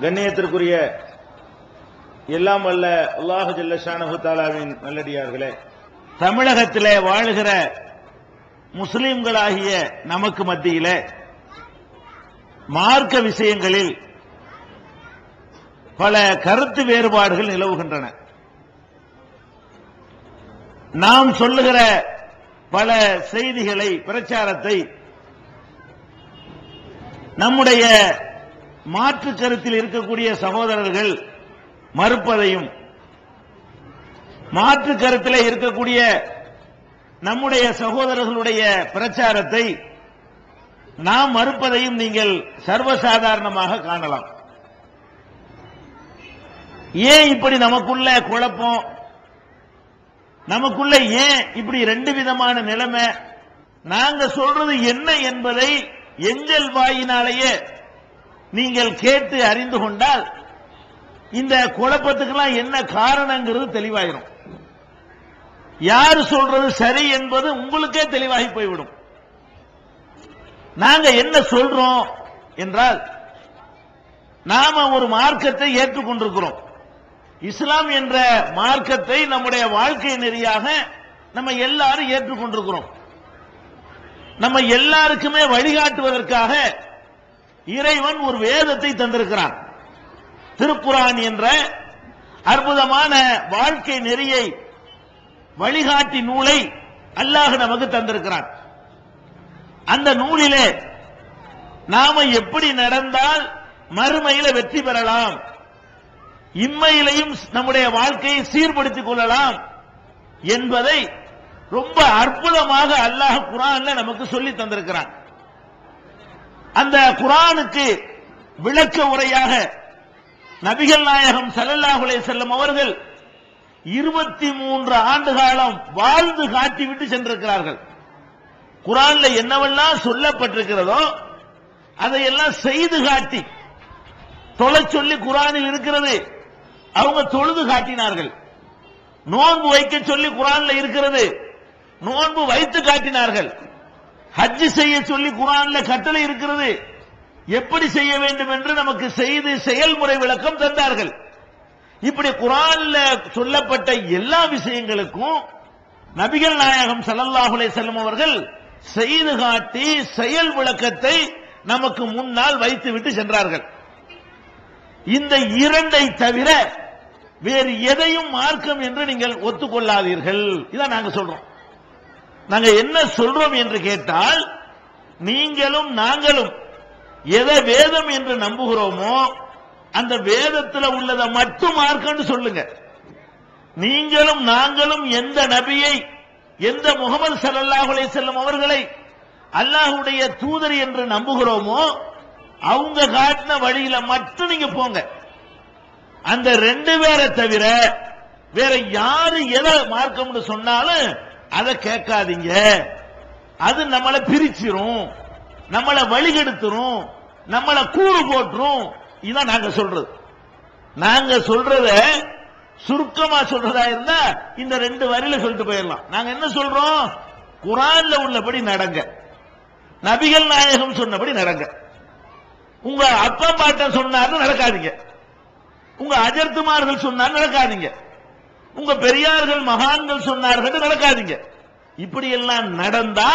கண்ணியத்திற்குரிய எல்லாம் வல்ல அல்லாஹு ஜல்ல ஷானஹு நல்லடியார்களே தமிழகத்திலே வாழுகிற முஸ்லிம்களாகிய நமக்கு மத்தியில மார்க்க விஷயங்களில் பல கருத்து வேறுபாடுகள் நிலவுகின்றன. நாம் சொல்லுகிற பல செய்திகளை பிரச்சாரத்தை நம்முடைய மாற்று கருத்தில் இருக்கக்கூடிய சகோதரர்கள் மறுப்பதையும் மாற்று கருத்தில் இருக்கக்கூடிய நம்முடைய சகோதரர்களுடைய பிரச்சாரத்தை நாம் மறுப்பதையும் நீங்கள் சர்வசாதாரணமாக காணலாம். ஏன் இப்படி நமக்குள்ள குழப்பம்? நமக்குள்ள ஏன் இப்படி ரெண்டு விதமான நிலைமை? நாங்க சொல்றது என்ன என்பதை எங்கள் வாயினாலேயே நீங்கள் கேட்டு அறிந்து கொண்டால் இந்த குழப்பத்துக்கெல்லாம் என்ன காரணங்கிறது தெளிவாயிரும். யாரு சொல்றது சரி என்பது உங்களுக்கே தெளிவாகி போய்விடும். நாங்க என்ன சொல்றோம் என்றால் நாம ஒரு மார்க்கத்தை ஏற்றுக்கொண்டிருக்கிறோம் இஸ்லாம் என்ற மார்க்கத்தை நம்முடைய வாழ்க்கை நெறியாக நம்ம எல்லாரும் ஏற்றுக்கொண்டிருக்கிறோம் நம்ம எல்லாருக்குமே வழிகாட்டுவதற்காக இறைவன் ஒரு வேதத்தை தந்திருக்கிறான். திருப்புரான் என்ற அற்புதமான வாழ்க்கை நெறியை வழிகாட்டி நூலை அல்லாஹ் நமக்கு தந்திருக்கிறான். அந்த நூலிலே நாம எப்படி நடந்தால் மறுமையில வெற்றி பெறலாம். இம்மையிலையும் நம்முடைய வாழ்க்கையை சீர்படுத்திக் கொள்ளலாம் என்பதை ரொம்ப அற்புதமாக அல்லாஹ் குரான்ல நமக்கு சொல்லி தந்திருக்கிறான். அந்த குரானுக்கு விளக்க உரையாக நபிகள் நாயகம் ஸல்லல்லாஹு செல்லும் அவர்கள் இருபத்தி மூன்று ஆண்டு காலம் வாழ்ந்து காட்டிவிட்டு சென்றிருக்கிறார்கள். குரான்ல என்னவெல்லாம் சொல்லப்பட்டிருக்கிறதோ அதையெல்லாம் செய்து காட்டி தொலை சொல்லி குரானில் இருக்கிறது அவங்க தொழுது காட்டினார்கள். நோன்பு வைக்க சொல்லி குரான்ல இருக்கிறது நோன்பு வைத்து காட்டினார்கள். ஹஜ் செய்ய சொல்லி குரான்ல கட்டளை இருக்கிறது. எப்படி செய்ய வேண்டும் என்று நமக்கு செய்து செயல்முறை விளக்கம் தந்தார்கள். இப்படி குரான்ல சொல்லப்பட்ட எல்லா விஷயங்களுக்கும் நபிகள் நாயகம் ஸல்லல்லாஹு செல்லும் அவர்கள் செய்து காட்டி செயல் விளக்கத்தை நமக்கு முன்னால் வைத்துவிட்டு சென்றார்கள். இந்த இரண்டை தவிர வேறு எதையும் மார்க்கம் என்று நீங்கள் ஒத்துக்கொள்ளாதீர்கள். இதான் நாங்க சொல்றோம். நாங்க என்ன சொல்றோம் என்று கேட்டால் நீங்களும் நாங்களும் எதை வேதம் என்று நம்புகிறோமோ அந்த வேதத்தில் உள்ளதை மட்டும் மார்க்கன்னு சொல்லுங்க. நீங்களும் நாங்களும் எந்த நபியை எந்த முகமது சல்லாஹுலே செல்லும் அவர்களை அல்லாஹுடைய தூதர் என்று நம்புகிறோமோ அவங்க காட்டின வழியில மட்டும் நீங்க போங்க. அந்த ரெண்டு பேரை தவிர வேற யாரு எதை மார்க்கம்னு சொன்னாலும் அதை கேட்காதீங்க. அது நம்மளை பிரிச்சிரும். நம்மளை வழிகெடுத்துரும். நம்மளை கூறு போட்டுரும். இதான் நாங்க சொல்றது. நாங்க சொல்றத சுருக்கமா சொல்றதா இருந்தா இந்த ரெண்டு வரியில சொல்லிட்டு போயிடலாம். நாங்க என்ன சொல்றோம்? குரான்ல உள்ளபடி நடங்க. நபிகள் நாயகம் சொன்னபடி நடங்க. உங்க அப்பா பாட்டன் சொன்னார்னு நடக்காதீங்க. உங்க அஜர்த்துமார்கள் சொன்னார் நடக்காதீங்க. உங்க பெரியார்கள் மகான்கள் சொன்னார்கள் நடக்காதீங்க. இப்படி எல்லாம் நடந்தா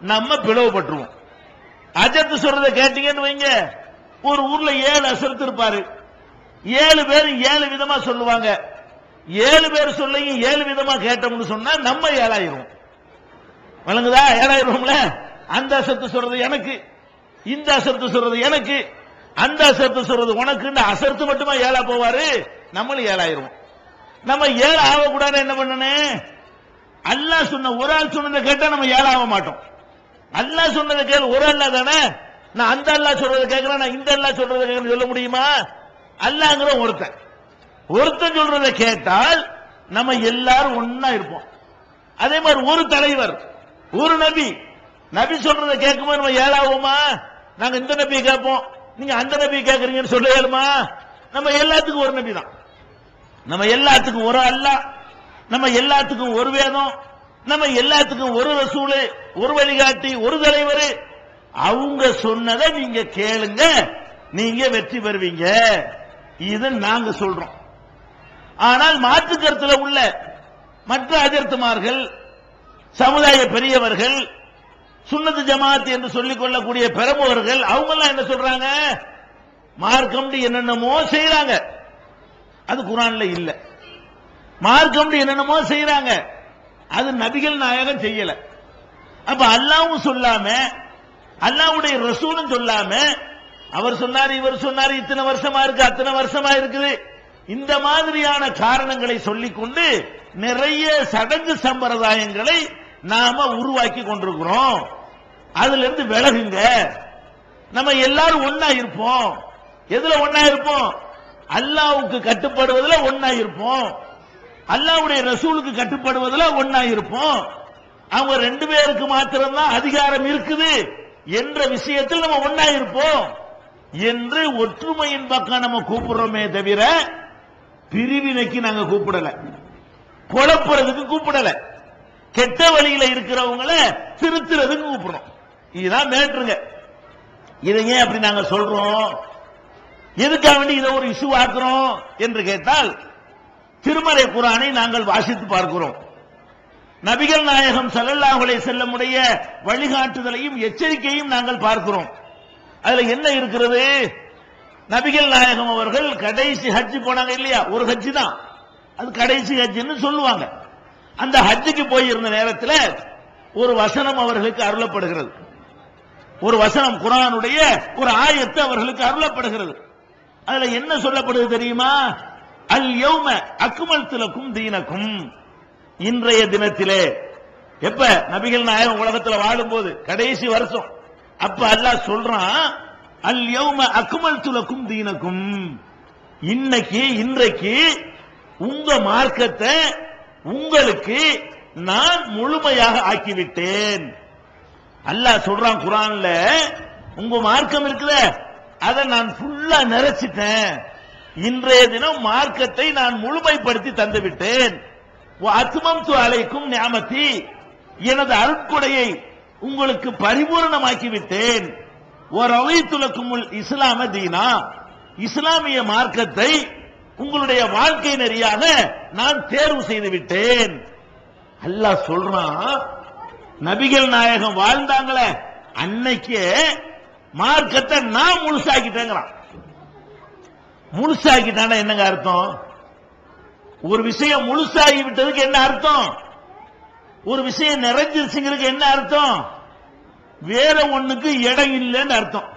நம்ம பிளவுபட்டுருவோம். அஜத்து சொல்றதை கேட்டீங்கன்னு வைங்க. ஒரு ஊர்ல ஏழு அசரத்து இருப்பாரு. ஏழு பேர் ஏழு விதமா சொல்லுவாங்க. ஏழு பேர் சொல்லிங்க ஏழு விதமா கேட்டோம்னு சொன்னா நம்ம ஏழாயிரும். வழங்குதா ஏழாயிரம்ல? அந்த அசத்து சொல்றது எனக்கு. இந்த அசத்து சொல்றது எனக்கு. அந்த அசத்து சொல்றது உனக்கு அசரத்து மட்டுமா ஏழா போவாரு? நம்மளும் ஏழாயிரும். நம்ம ஏழை ஆகக்கூடாது என்ன பண்ணணும் அல்லாஹ் சொன்ன ஒரு ஆள் சொன்னதை கேட்டா நம்ம ஏழாக மாட்டோம். அல்லாஹ் சொன்னதை கேள் ஒரு அல்லா தானே? நான் அந்த அல்லா சொல்றதை கேட்கிறேன் நான் இந்த அல்லா சொல்றதை கேட்கறேன் சொல்ல முடியுமா? அல்லாங்கிற ஒருத்தன். ஒருத்தன் சொல்றதை கேட்டால் நம்ம எல்லாரும் ஒன்னா இருப்போம். அதே மாதிரி ஒரு தலைவர் ஒரு நபி. நபி சொல்றதை கேட்கும்போது நம்ம ஏழாவோமா நாங்க இந்த நபியை கேட்போம். நீங்க அந்த நபியை கேட்கறீங்கன்னு சொல்ல ஏழுமா நம்ம எல்லாத்துக்கும் ஒரு நபி தான் நம்ம எல்லாத்துக்கும் ஒரு அல்லாஹ் நம்ம எல்லாத்துக்கும் ஒரு வேதம். நம்ம எல்லாத்துக்கும் ஒரு ரசூலு ஒரு வழிகாட்டி ஒரு தலைவர். அவங்க சொன்னதை நீங்க கேளுங்க. நீங்க வெற்றி பெறுவீங்க. இது நாங்க சொல்றோம். ஆனால் மாற்று கருத்துல உள்ள மற்ற அஜர்த்துமார்கள் சமுதாய பெரியவர்கள் சுன்னது ஜமாத் என்று சொல்லிக் கொள்ளக்கூடிய பெரம்பவர்கள் அவங்க எல்லாம் என்ன சொல்றாங்க? மார்க்கம் என்னென்னமோ செய்யறாங்க அது குரான்ல இல்ல. மார்க்கம் என்னென்னமோ செய்யறாங்க அது நபிகள் நாயகம் செய்யல. அப்ப அல்லாவும் சொல்லாம அல்லாவுடைய ரசூலும் சொல்லாம அவர் சொன்னார் இவர் சொன்னார் இத்தனை வருஷமா இருக்கு அத்தனை வருஷமா இருக்குது. இந்த மாதிரியான காரணங்களை சொல்லிக்கொண்டு நிறைய சடங்கு சம்பிரதாயங்களை நாம உருவாக்கி கொண்டிருக்கிறோம். அதுல இருந்து விலகுங்க. நம்ம எல்லாரும் ஒன்னா இருப்போம். எதுல ஒன்னா இருப்போம்? அல்லாவுக்கு கட்டுப்படுவதில் ஒன்னா இருப்போம் அல்லாவுடைய ரசூலுக்கு கட்டுப்படுவதில் ஒன்னா இருப்போம் அவங்க ரெண்டு பேருக்கு மாத்திரம்தான் அதிகாரம் இருக்குது என்ற விஷயத்தில் நம்ம ஒன்னா இருப்போம் என்று ஒற்றுமையின் பக்கம் நம்ம கூப்பிடுறோமே தவிர பிரிவினைக்கு நாங்க கூப்பிடல. குழப்புறதுக்கு கூப்பிடல. கெட்ட வழியில இருக்கிறவங்கள திருத்துறதுக்கு கூப்பிடுறோம். இதுதான் மேட்ருங்க. இதை ஏன் அப்படி நாங்க சொல்றோம்? எதுக்காக வேண்டி இதை ஒரு இஷ்யூ ஆக்குறோம் என்று கேட்டால் திருமலை குரானை நாங்கள் வாசித்து பார்க்கிறோம். நபிகள் நாயகம் ஸல்லல்லாஹு செல்லமுடைய வழிகாட்டுதலையும் எச்சரிக்கையும் நாங்கள் பார்க்கிறோம். அதுல என்ன இருக்கிறது? நபிகள் நாயகம் அவர்கள் கடைசி ஹஜ் போனாங்க இல்லையா? ஒரு ஹஜ் தான். அது கடைசி ஹஜ்ன்னு சொல்லுவாங்க. அந்த ஹஜ்ஜுக்கு போயிருந்த நேரத்தில் ஒரு வசனம் அவர்களுக்கு அருளப்படுகிறது. ஒரு வசனம் குரானுடைய ஒரு ஆயத்து அவர்களுக்கு அருளப்படுகிறது. அதுல என்ன சொல்லப்படுது தெரியுமா? அல் யௌம அக்மல் திலக்கும் தீனக்கும். இன்றைய தினத்திலே எப்ப நபிகள் நாயகம் உலகத்துல வாழும்போது கடைசி வருஷம் அப்ப அல்லாஹ் சொல்றான் அல் யௌம அக்குமல் துலக்கும் தீனக்கும். இன்னைக்கு இன்றைக்கு உங்க மார்க்கத்தை உங்களுக்கு நான் முழுமையாக ஆக்கிவிட்டேன். அல்லாஹ் சொல்றான் குரான்ல உங்க மார்க்கம் இருக்குதே. அதை நான் ஃபுல்லா நிறைச்சிட்டேன் இன்றைய தினம் மார்க்கத்தை நான் முழுமைப்படுத்தி தந்துவிட்டேன். அத்துமம் அலைக்கும் ஞாபத்தி எனது அருட்கொடையை உங்களுக்கு பரிபூரணமாக்கி விட்டேன் ஒரு அவைத்துலக்கும் இஸ்லாம தீனா. இஸ்லாமிய மார்க்கத்தை உங்களுடைய வாழ்க்கை நெறியாக நான் தேர்வு செய்து விட்டேன் அல்லாஹ் சொல்றான் நபிகள் நாயகம் வாழ்ந்தாங்களே அன்னைக்கே மார்க்கத்தை நான் முழுசாக்கிட்டேங்கிறான். முழுசாக்கிட்டானா என்னங்க அர்த்தம்? ஒரு விஷயம் முழுசாகி விட்டதுக்கு என்ன அர்த்தம்? ஒரு விஷயம் நிறைஞ்சிருச்சுங்கிறதுக்கு என்ன அர்த்தம்? வேற ஒண்ணுக்கு இடம் இல்லைன்னு அர்த்தம்.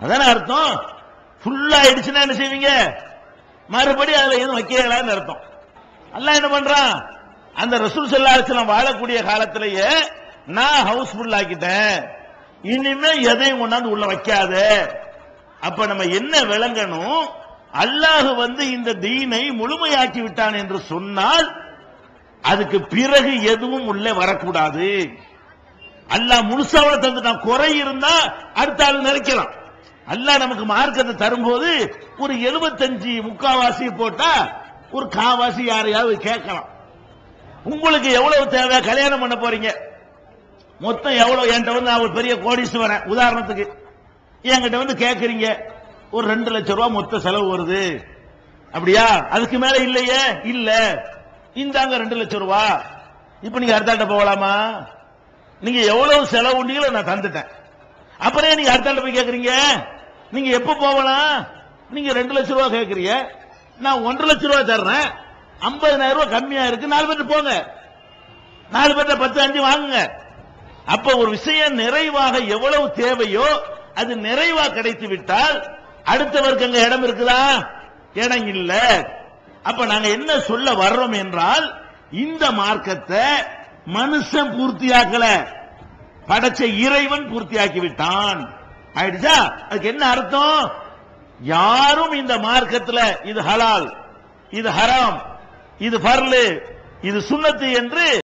அதான அர்த்தம்? ஃபுல்லா ஆயிடுச்சுன்னா என்ன செய்வீங்க? மறுபடியும் அதுல எதுவும் வைக்கலான்னு அர்த்தம். அல்ல என்ன பண்றான்? அந்த ரசூல் செல்லாசலம் வாழக்கூடிய காலத்திலேயே நான் ஹவுஸ்ஃபுல் ஆக்கிட்டேன். இனிமே எதையும் கொண்டாந்து உள்ள வைக்காத. அப்ப நம்ம என்ன விளங்கணும்? அல்லாஹ் வந்து இந்த தீனை முழுமையாக்கி விட்டான் என்று சொன்னால் அதுக்கு பிறகு எதுவும் உள்ளே வரக்கூடாது. அல்லாஹ் முழுசாவில் தந்துட்டான். குறை இருந்தா அடுத்த ஆள் நினைக்கலாம் அல்லாஹ் நமக்கு மார்க்கத்தை தரும்போது ஒரு எழுபத்தஞ்சு முக்காவாசி போட்டா ஒரு காவாசி யாரையாவது கேட்கலாம். உங்களுக்கு எவ்வளவு தேவை? கல்யாணம் பண்ண போறீங்க. மொத்தம் எவ்வளவு? என்கிட்ட வந்து நான் ஒரு பெரிய கோடீஸ்வரன். உதாரணத்துக்கு என்கிட்ட வந்து கேட்கறீங்க ஒரு ரெண்டு லட்சம் ரூபாய் மொத்த செலவு வருது. அப்படியா? அதுக்கு மேல இல்லையே? இல்ல. இந்தாங்க ரெண்டு லட்சம் ரூபா. இப்ப நீங்க அடுத்தாட்ட போகலாமா? நீங்க எவ்வளவு செலவு உண்டீங்களோ நான் தந்துட்டேன். அப்புறம் நீங்க அடுத்தாட்ட போய் கேக்குறீங்க? நீங்க எப்ப போகலாம்? நீங்க ரெண்டு லட்சம் ரூபா கேக்குறீங்க. நான் ஒன்றரை லட்சம் ரூபா தர்றேன். ஐம்பதனாயிரம் ரூபாய் கம்மியா இருக்கு. நாலு பேர்ட்ட போங்க. நாலு பேர்ட்ட பத்து அஞ்சு வாங்குங்க. அப்ப ஒரு விஷயம் நிறைவாக எவ்வளவு தேவையோ அது நிறைவா கிடைத்து விட்டால் அடுத்தவருக்கு அங்க இடம் இருக்குதா? இடம் இல்ல. அப்ப நாங்க என்ன சொல்ல வர்றோம் என்றால் இந்த மார்க்கத்தை மனுஷன் பூர்த்தியாக்கல. படைச்ச இறைவன் பூர்த்தியாக்கி விட்டான். ஆயிடுச்சா? அதுக்கு என்ன அர்த்தம்? யாரும் இந்த மார்க்கத்துல இது ஹலால் இது ஹராம் இது பர்லு இது சுண்ணத்து என்று